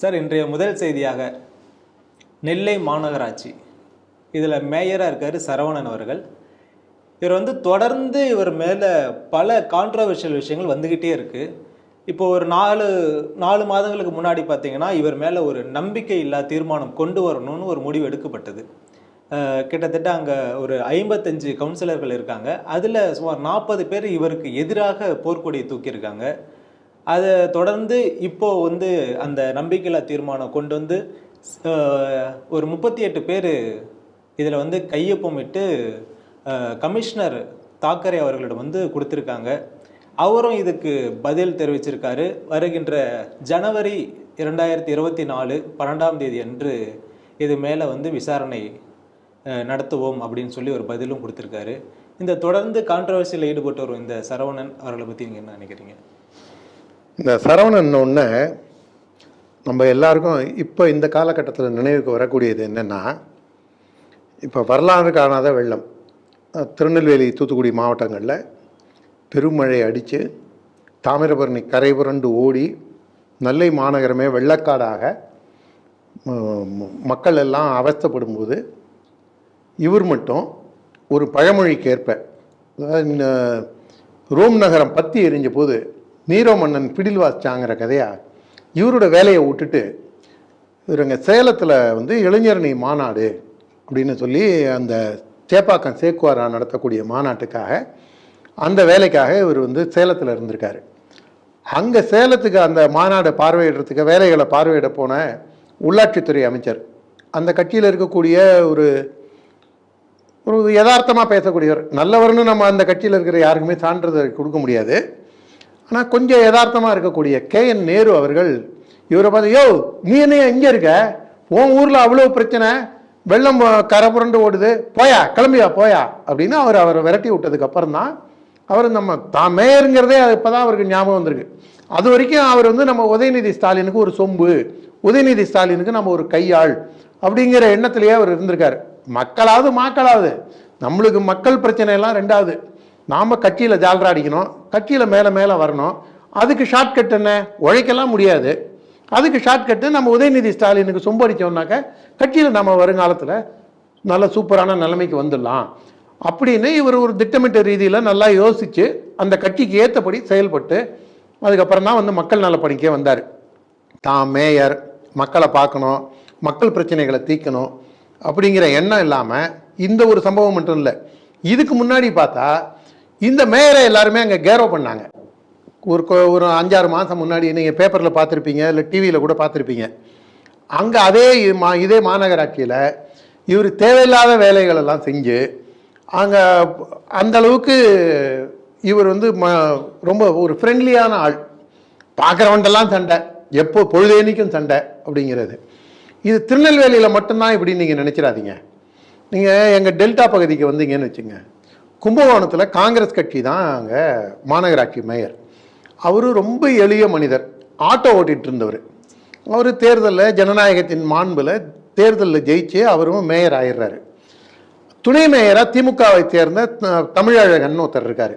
Sir இன்றைய முதல் செய்தியாக நெல்லை மாநகராட்சி. இதில் மேயராக இருக்கார் சரவணன் அவர்கள். இவர் வந்து தொடர்ந்து இவர் மேலே பல கான்ட்ரவர்ஷியல் விஷயங்கள் வந்துக்கிட்டே இருக்குது இப்போ ஒரு நாலு நாலு மாதங்களுக்கு முன்னாடி பார்த்தீங்கன்னா இவர் மேலே ஒரு நம்பிக்கை இல்லா தீர்மானம் கொண்டு வரணும்னு ஒரு முடிவு எடுக்கப்பட்டது. கிட்டத்தட்ட அங்கே ஒரு ஐம்பத்தஞ்சு கவுன்சிலர்கள் இருக்காங்க. அதில் சுமார் நாற்பது பேர் இவருக்கு எதிராக போர்க்கொடியை தூக்கியிருக்காங்க. அதை தொடர்ந்து இப்போ வந்து அந்த நம்பிக்கையில்லா தீர்மானம் கொண்டு வந்து ஒரு முப்பத்தி எட்டு பேர் இதில் வந்து கையொப்பமிட்டு கமிஷனர் தாக்கரே அவர்களிடம் வந்து கொடுத்துருக்காங்க. அவரும் இதுக்கு பதில் தெரிவிச்சிருக்காரு. வருகின்ற ஜனவரி இரண்டாயிரத்தி இருபத்தி நாலு பன்னெண்டாம் தேதி அன்று இது மேலே வந்து விசாரணை நடத்துவோம் அப்படின்னு சொல்லி ஒரு பதிலும் கொடுத்துருக்காரு. இந்த தொடர்ந்து கான்ட்ரவர்சியில் ஈடுபட்டு வரும் இந்த சரவணன் அவர்களை பற்றி நீங்கள் என்ன நினைக்கிறீங்க? இந்த சரவணன் ஒன்று நம்ம எல்லாருக்கும் இப்போ இந்த காலகட்டத்தில் நினைவுக்கு வரக்கூடியது என்னென்னா இப்போ வரலாறு காணாத வெள்ளம். திருநெல்வேலி தூத்துக்குடி மாவட்டங்களில் பெருமழை அடித்து தாமிரபரணி கரை புரண்டு ஓடி நெல்லை மாநகரமே வெள்ளக்காடாக மக்கள் எல்லாம் அவஸ்தப்படும்போது இவர் மட்டும் ஒரு பழமொழிக்கேற்ப இந்த ரோம் நகரம் பற்றி எரிஞ்ச போது நீரோ மன்னன் பிடில்வாச்சாங்கிற கதையா? இவரோட வேலையை விட்டுட்டு இவருங்க சேலத்தில் வந்து இளைஞரணி மாநாடு அப்படின்னு சொல்லி அந்த சேப்பாக்கம் சேக்குவாரா நடத்தக்கூடிய மாநாட்டுக்காக அந்த வேலைக்காக இவர் வந்து சேலத்தில் இருந்திருக்காரு. அங்கே சேலத்துக்கு அந்த மாநாடை பார்வையிடுறதுக்கு வேலைகளை பார்வையிட போன உள்ளாட்சித்துறை அமைச்சர் அந்த கட்சியில் இருக்கக்கூடிய ஒரு ஒரு யதார்த்தமாக பேசக்கூடியவர். நல்லவர்னு நம்ம அந்த கட்சியில் இருக்கிற யாருக்குமே சான்றிதழ் கொடுக்க முடியாது. ஆனால் கொஞ்சம் யதார்த்தமாக இருக்கக்கூடிய கே. என். நேரு அவர்கள் இவரை பார்த்து யோ நீ என்ன இங்கே இருக்க? உன் ஊரில் அவ்வளோ பிரச்சனை. வெள்ளம் கரை புரண்டு ஓடுது. போயா கிளம்பியா போயா. அப்படின்னு அவர் அவரை விரட்டி விட்டதுக்கு அப்புறம் தான் அவர் நம்ம தான் மேயருங்கிறதே இப்போ தான் அவருக்கு ஞாபகம் வந்திருக்கு. அது வரைக்கும் அவர் வந்து நம்ம உதயநிதி ஸ்டாலினுக்கு ஒரு சொம்பு உதயநிதி ஸ்டாலினுக்கு நம்ம ஒரு கையாள் அப்படிங்கிற எண்ணத்திலேயே அவர் இருந்திருக்காரு. மக்களாவது மாக்களாவது. நம்மளுக்கு மக்கள் பிரச்சனை எல்லாம் ரெண்டாவது. நாம் கட்சியில் ஜால்ரா அடிக்கணும். கட்சியில் மேலே மேலே வரணும். அதுக்கு ஷார்ட்கட் என்ன? உழைக்கலாம் முடியாது. அதுக்கு ஷார்ட்கட்டு நம்ம உதயநிதி ஸ்டாலினுக்கு சொம்பு கட்சியில் நம்ம வருங்காலத்தில் நல்ல சூப்பரான நிலைமைக்கு வந்துடலாம். அப்படின்னு இவர் ஒரு திட்டமிட்ட ரீதியில் நல்லா யோசித்து அந்த கட்சிக்கு ஏற்றபடி செயல்பட்டு அதுக்கப்புறம் தான் வந்து மக்கள் நலப்பணிக்கே வந்தார். தான் மேயர் மக்களை பார்க்கணும் மக்கள் பிரச்சனைகளை தீர்க்கணும் அப்படிங்கிற எண்ணம் இல்லாமல் இந்த ஒரு சம்பவம் மட்டும் இல்லை. இதுக்கு முன்னாடி பார்த்தா இந்த மேயரை எல்லாருமே அங்கே கேரோ பண்ணாங்க. ஒரு ஒரு அஞ்சாறு மாதம் முன்னாடி நீங்கள் பேப்பரில் பார்த்துருப்பீங்க இல்லை டிவியில் கூட பார்த்துருப்பீங்க. அங்கே அதே மா இதே மாநகராட்சியில் இவர் தேவையில்லாத வேலைகளெல்லாம் செஞ்சு அங்கே அந்தளவுக்கு இவர் வந்து ம ரொம்ப ஒரு ஃப்ரெண்ட்லியான ஆள். பார்க்குறவன்ட்டெல்லாம் சண்டை எப்போ பொழுதேனிக்கும் சண்டை அப்படிங்கிறது. இது திருநெல்வேலியில் மட்டும்தான் இப்படி நீங்கள் நினச்சிடாதீங்க. நீங்கள் எங்கள் டெல்டா பகுதிக்கு வந்தீங்கன்னு வச்சுங்க கும்பகோணத்தில் காங்கிரஸ் கட்சி தான் அங்கே மாநகராட்சி மேயர். அவர் ரொம்ப எளிய மனிதர். ஆட்டோ ஓட்டிகிட்டு இருந்தவர் அவர் தேர்தலில் ஜனநாயகத்தின் மாண்பில் தேர்தலில் ஜெயிச்சு அவரும் மேயர் ஆயிடுறாரு. துணை மேயராக திமுகவை சேர்ந்த த- தமிழழகன் ஒருத்தர் இருக்கார்.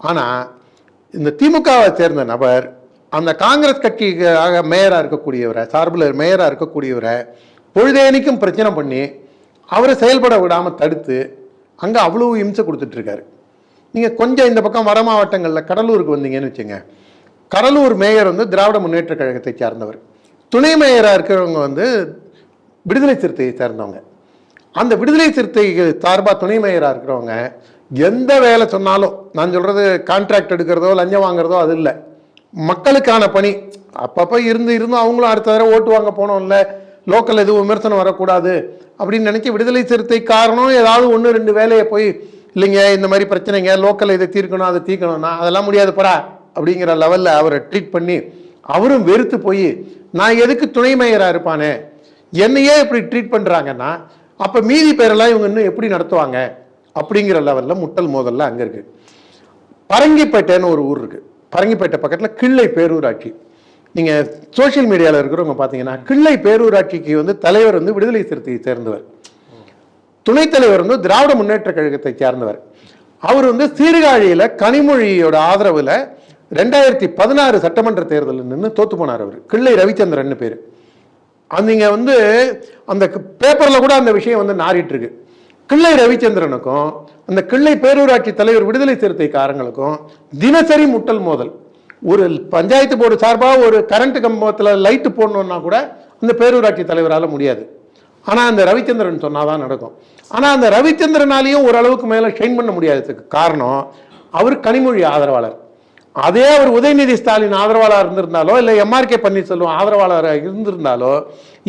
ஆனால் இந்த திமுகவை சேர்ந்த நபர் அந்த காங்கிரஸ் கட்சிக்காக மேயராக இருக்கக்கூடியவரை சார்பில் மேயராக இருக்கக்கூடியவரை பொழுதேனிக்கும் பிரச்சனை பண்ணி அவரை செயல்பட விடாமல் தடுத்து அங்கே அவ்வளோ இம்சை கொடுத்துட்ருக்காரு. நீங்கள் கொஞ்சம் இந்த பக்கம் வட மாவட்டங்களில் கடலூருக்கு வந்தீங்கன்னு வச்சுங்க. கடலூர் மேயர் வந்து திராவிட முன்னேற்ற கழகத்தை சார்ந்தவர். துணை மேயராக இருக்கிறவங்க வந்து விடுதலை சிறுத்தையை சேர்ந்தவங்க. அந்த விடுதலை சிறுத்தைக்கு சார்பாக துணை மேயராக இருக்கிறவங்க எந்த வேலை சொன்னாலும் நான் சொல்கிறது கான்ட்ராக்ட் எடுக்கிறதோ லஞ்சம் வாங்குறதோ அது இல்லை. மக்களுக்கான பணி. அப்பப்போ இருந்து இருந்தும் அவங்களும் அடுத்த தடவை ஓட்டு வாங்க போனோம்ல. லோக்கல் எதுவும் விமர்சனம் வரக்கூடாது. அப்படின்னு நினச்சி விடுதலை சிறுத்தை காரணம் ஏதாவது ஒன்று ரெண்டு வேலையை போய் இல்லைங்க இந்த மாதிரி பிரச்சனைங்க லோக்கல் இதை தீர்க்கணும் அதை தீர்க்கணும்னா அதெல்லாம் முடியாது போடா அப்படிங்கிற லெவலில் அவரை ட்ரீட் பண்ணி அவரும் வெறுத்து போய் நான் எதுக்கு துணை மேயராக இருப்பானே என்னையே இப்படி ட்ரீட் பண்ணுறாங்கன்னா அப்போ மீதி பேரெல்லாம் இவங்க இன்னும் எப்படி நடத்துவாங்க அப்படிங்கிற லெவலில் முட்டல் மோதல்ல அங்கே இருக்குது பரங்கிப்பேட்டைன்னு ஒரு ஊர் இருக்குது பரங்கிப்பேட்டை பக்கத்தில் கிள்ளை பேரூராட்சி. நீங்கள் சோஷியல் மீடியாவில் இருக்கிறவங்க பார்த்தீங்கன்னா கிள்ளை பேரூராட்சிக்கு வந்து தலைவர் வந்து விடுதலை சிறுத்தையை சேர்ந்தவர். துணைத் தலைவர் வந்து திராவிட முன்னேற்ற கழகத்தை சேர்ந்தவர். அவர் வந்து சீர்காழியில் கனிமொழியோட ஆதரவில் ரெண்டாயிரத்தி பதினாறு சட்டமன்ற தேர்தலில் நின்று தோத்து போனார் அவர். கிள்ளை ரவிச்சந்திரன் பேர். அந்த நீங்க வந்து அந்த பேப்பரில் கூட அந்த விஷயம் வந்து நாரிட்டு இருக்கு. கிள்ளை ரவிச்சந்திரனுக்கும் அந்த கிள்ளை பேரூராட்சி தலைவர் விடுதலை சிறுத்தைக்காரங்களுக்கும் தினசரி முட்டல் மோதல். ஒரு பஞ்சாயத்து போர்டு சார்பாக ஒரு கரண்ட் கம்பத்தில் லைட்டு போடணுன்னா கூட அந்த பேரூராட்சி தலைவரால் முடியாது. ஆனால் அந்த ரவிச்சந்திரன் சொன்னால் தான் நடக்கும். ஆனால் அந்த ரவிச்சந்திரனாலையும் ஓரளவுக்கு மேலே ஷைன் பண்ண முடியாததுக்கு காரணம் அவர் கனிமொழி ஆதரவாளர். அதே அவர் உதயநிதி ஸ்டாலின் ஆதரவாளர் இருந்திருந்தாலோ இல்லை எம்ஆர்கே பன்னீர்செல்வம் ஆதரவாளராக இருந்திருந்தாலோ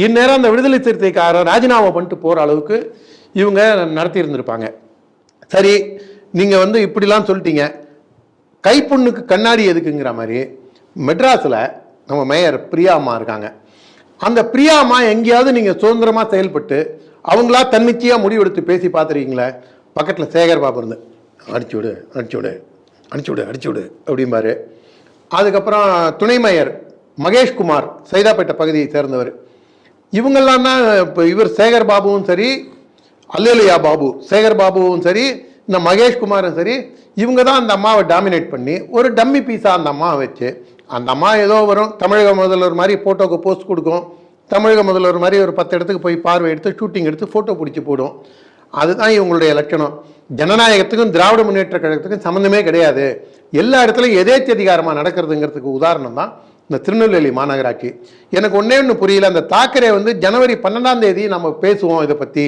இந்நேரம் அந்த விடுதலை சிறுத்தைக்காரர் ராஜினாமா பண்ணிட்டு போகிற அளவுக்கு இவங்க நடத்தியிருந்திருப்பாங்க. சரி நீங்கள் வந்து இப்படிலாம் சொல்லிட்டீங்க. கைப்புண்ணுக்கு கண்ணாடி எதுக்குங்கிற மாதிரி மெட்ராஸில் நம்ம மேயர் பிரியா அம்மா இருக்காங்க. அந்த பிரியா அம்மா எங்கேயாவது நீங்கள் சுதந்திரமாக செயல்பட்டு அவங்களா தன்னிச்சையாக முடிவெடுத்து பேசி பார்த்துருக்கீங்களே? பக்கத்தில் சேகர் பாபு இருந்து அடிச்சு விடு அடிச்சு விடு அடிச்சு விடு அடிச்சு விடு அப்படிம்பாரு. அதுக்கப்புறம் துணை மேயர் மகேஷ்குமார் சைதாப்பேட்டை பகுதியை சேர்ந்தவர். இவங்கெல்லாம் தான் இப்போ இவர் சேகர் பாபுவும் சரி அல்லேலியா பாபு சேகர் பாபுவும் சரி இந்த மகேஷ்குமாரும் சரி இவங்க தான் அந்த அம்மாவை டாமினேட் பண்ணி ஒரு டம்மி பீஸாக அந்த அம்மாவை வச்சு அந்த அம்மா ஏதோ வரும் தமிழக முதல்வர் மாதிரி ஃபோட்டோக்கு போஸ்ட் கொடுக்கும் தமிழக முதல்வர் மாதிரி ஒரு பத்து இடத்துக்கு போய் பார்வை எடுத்து ஷூட்டிங் எடுத்து ஃபோட்டோ பிடிச்சி போடும். அதுதான் இவங்களுடைய லட்சணம். ஜனநாயகத்துக்கும் திராவிட முன்னேற்ற கழகத்துக்கும் சம்மந்தமே கிடையாது. எல்லா இடத்துலையும் எதேச்சதிகாரமாக நடக்கிறதுங்கிறதுக்கு உதாரணம் தான் இந்த திருநெல்வேலி மாநகராட்சி. எனக்கு ஒன்றே ஒன்று புரியல அந்த தாக்கரே வந்து ஜனவரி பன்னெண்டாம் தேதி நம்ம பேசுவோம் இதை பற்றி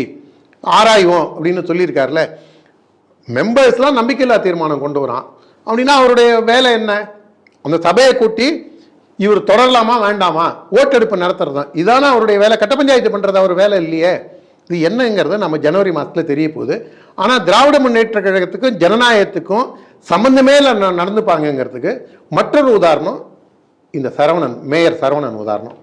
ஆராய்வோம் அப்படின்னு சொல்லியிருக்காருல மெம்பர்ஸ்லாம் நம்பிக்கையில்லா தீர்மானம் கொண்டு வரான். அப்படின்னா அவருடைய வேலை என்ன? அந்த சபையை கூட்டி இவர் தொடரலாமா வேண்டாமா? ஓட்டெடுப்பு நடத்துறது தான். இதானே அவருடைய வேலை? கட்ட பஞ்சாயத்து பண்ணுறது அவர் வேலை இல்லையே. இது என்னங்கிறது நம்ம ஜனவரி மாதத்தில் தெரிய போகுது. ஆனால் திராவிட முன்னேற்ற கழகத்துக்கும் ஜனநாயகத்துக்கும் சம்மந்தமே இல்லை ந- நடந்துப்பாங்கங்கிறதுக்கு மற்றொரு உதாரணம் இந்த சரவணன் மேயர் சரவணன் உதாரணம்.